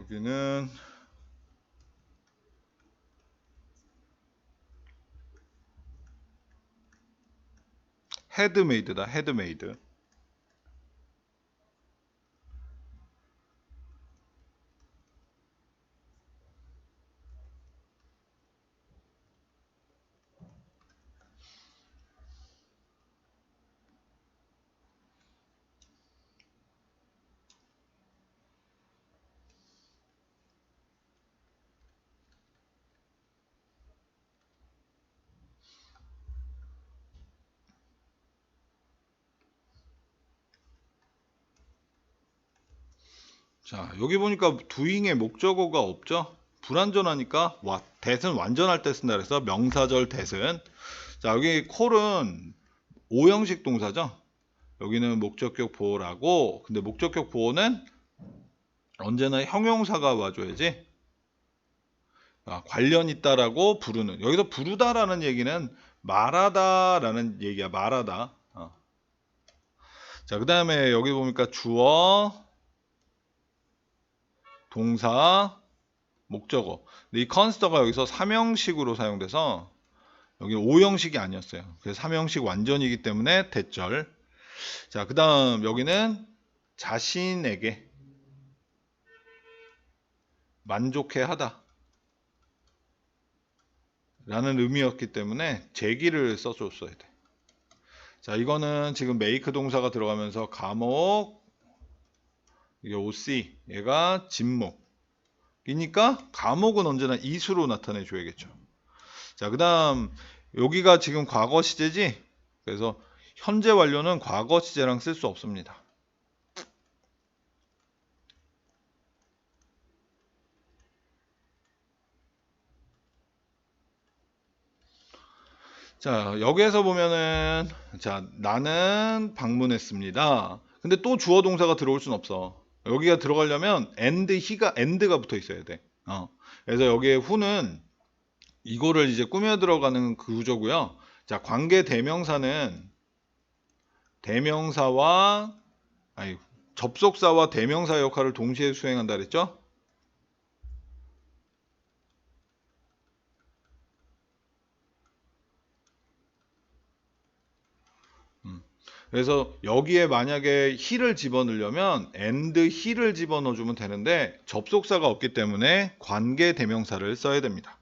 여기는 헤드메이드다 헤드메이드 자 여기 보니까 doing의 목적어가 없죠? 불완전하니까 와 that은 완전할 때 쓴다 그래서 명사절 that은 자 여기 콜은 오형식 동사죠? 여기는 목적격 보호라고. 근데 목적격 보호는 언제나 형용사가 와줘야지. 아, 관련 있다라고 부르는. 여기서 부르다라는 얘기는 말하다라는 얘기야 말하다. 어. 자그 다음에 여기 보니까 주어 동사 목적어. 근데 이 컨스터가 여기서 삼형식으로 사용돼서 여기 오형식이 아니었어요. 그래서 삼형식 완전이기 때문에 대절. 자 그 다음 여기는 자신에게 만족해 하다 라는 의미였기 때문에 제기를 써줬어야 돼. 자, 이거는 지금 메이크 동사가 들어가면서 감옥, 이게 OC, 얘가 진목이니까 감옥은 언제나 이수로 나타내 줘야겠죠. 자, 그 다음, 여기가 지금 과거 시제지? 그래서 현재 완료는 과거 시제랑 쓸 수 없습니다. 자, 여기에서 보면은, 자, 나는 방문했습니다. 근데 또 주어 동사가 들어올 순 없어. 여기가 들어가려면 and, he가, and가 붙어 있어야 돼. 어. 그래서 여기에 who는 이거를 이제 꾸며 들어가는 그 구조고요. 자, 관계 대명사는 대명사와, 아니, 접속사와 대명사 역할을 동시에 수행한다 그랬죠? 그래서 여기에 만약에 he를 집어넣으려면 and he를 집어넣어주면 되는데 접속사가 없기 때문에 관계 대명사를 써야 됩니다.